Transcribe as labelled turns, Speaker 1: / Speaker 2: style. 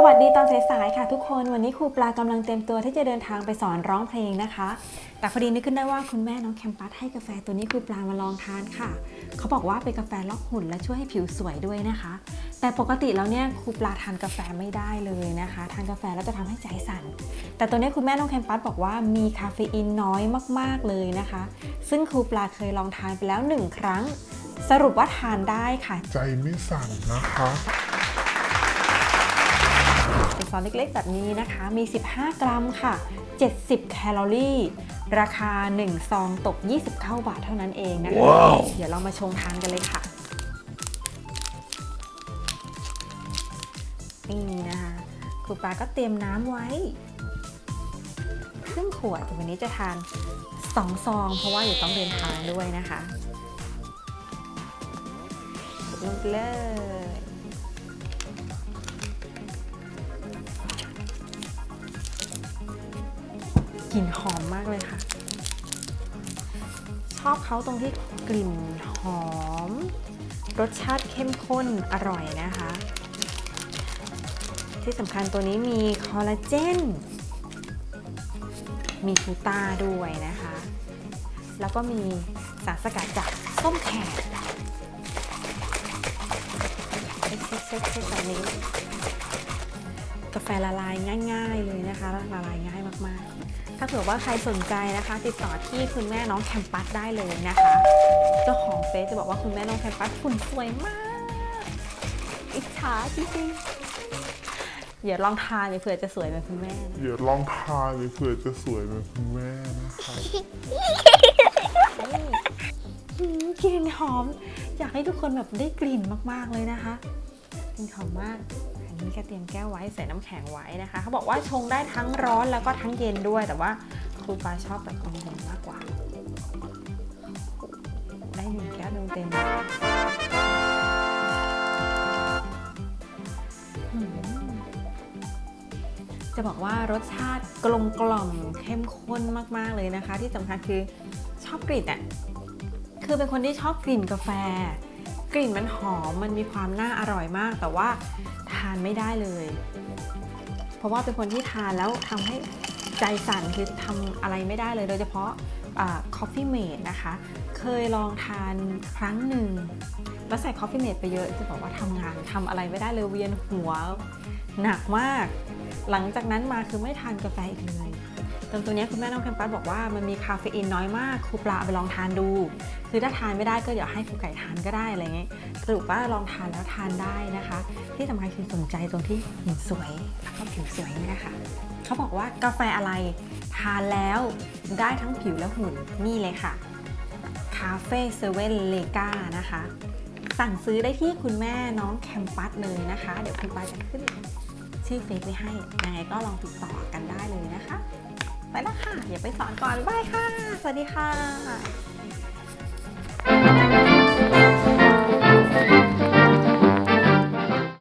Speaker 1: สวัสดีตอนสายๆค่ะทุกคนวันนี้ครูปลากำลังเตรียมตัวที่จะเดินทางไปสอนร้องเพลงนะคะ แต่พอดีนึกขึ้นได้ว่าคุณแม่น้องแคมปัสให้กาแฟตัวนี้ครูปลามาลองทานค่ะ เขาบอกว่าเป็นกาแฟล็อกหุ่นและช่วยให้ผิวสวยด้วยนะคะ แต่ปกติแล้วเนี่ยครูปลาทานกาแฟไม่ได้เลยนะคะทานกาแฟแล้วจะทำให้ใจสั่น แต่ตัวนี้คุณแม่น้องแคมปัสบอกว่ามีคาเฟอีนน้อยมากๆเลยนะคะ ซึ่งครูปลาเคยลองทานไปแล้วหนึ่งครั้ง สรุปว่าทานได้ค่ะ
Speaker 2: ใจไม่สั่นนะคะ
Speaker 1: เป็นซองเล็กๆ แบบนี้นะคะ มี 15 กรัมค่ะ 70 แคลอรี่ ราคา 1 ซองตก 29 บาทเท่านั้นเองนะคะเดี๋ยวเรามาชงทานกันเลยค่ะ นี่นะคะครูปลาก็เตรียมน้ำไว้ครึ่งขวดแต่วันนี้จะทาน 2 ซอง เพราะว่าอยู่ต้องเดินทางด้วยนะคะลงไปเลย ลิ่นหอมมากเลยค่ะ ชอบเขาตรงที่กลิ่นหอม รสชาติเข้มข้นอร่อยนะคะ ที่สำคัญตัวนี้มีคอลลาเจน มีกูต้าด้วยนะคะ แล้วก็มีสารสกัดจากส้มแขกเช็คๆๆๆแบบนี้ กาแฟละลายง่าย ๆ เลยนะคะละลายง่ายมากๆ ถ้าเผื่อว่าใครสนใจนะคะ ติดต่อที่คุณแม่น้องแคมปัสได้เลยนะคะ เจ้าของเฟซจะบอกว่าคุณแม่น้องแคมปัสคุณสวยมาก อิจฉาจริงๆเดี๋ยวลองทานเดี๋ยวเผื่อจะสวยเหมือนคุณแม่นะ
Speaker 2: เดี๋ยวลองทานเผื่อจะสวยเหมือนคุณแม่นะคะ
Speaker 1: อืมกลิ่นหอม อยากให้ทุกคนแบบได้กลิ่นมากๆเลยนะคะ กินหอมมาก อันนี้ก็เตรียมแก้วไว้ใส่น้ำแข็งไว้นะคะ เขาบอกว่าชงได้ทั้งร้อนแล้วก็ทั้งเย็นด้วย แต่ว่าครูปาชอบแบบเย็นมากกว่า ได้หนึ่งแก้วเต็มๆอืมจะบอกว่ารสชาติกลมกล่อมเข้มข้นมากๆเลยนะคะ ที่สำคัญคือชอบกลิ่นอะ คือเป็นคนที่ชอบกลิ่นกาแฟ กลิ่นมันหอมมันมีความน่าอร่อยมาก แต่ว่าทานไม่ได้เลย เพราะว่าเป็นคนที่ทานแล้วทำให้ใจสั่นคือทำอะไรไม่ได้เลย โดยเฉพาะคอฟฟี่เมดนะคะ เคยลองทานครั้งหนึ่ง แล้วใส่คอฟฟี่เมดไปเยอะจะบอกว่าทำงานทำอะไรไม่ได้เลยเวียนหัวหนักมาก หลังจากนั้นมาคือไม่ทานกาแฟอีกเลยจนตัวนี้คุณแม่น้องแคมปัสบอกว่ามันมีคาเฟอีนน้อยมากครูปลาไปลองทานดู คือถ้าทานไม่ได้ก็เดี๋ยวให้ครูไก่ทานก็ได้อะไรเงี้ยสรุปว่าลองทานแล้วทานได้นะคะ ที่สำคัญคือสนใจตรงที่ผิวสวยแล้วก็ผิวสวยเนี่ยค่ะเขาบอกว่ากาแฟอะไรทานแล้วได้ทั้งผิวและหุ่นนี่เลยค่ะคาเฟ่เซเว่นเลกานะคะ สั่งซื้อได้ที่คุณแม่น้องแคมปัสเลยนะคะ เดี๋ยวคุณปาจะขึ้นชื่อเฟซไว้ให้ ยังไงก็ลองติดต่อกันได้เลยนะคะ ไปแล้วค่ะเดี๋ยวไปสอนก่อนบายค่ะ สวัสดีค่ะ Thank you.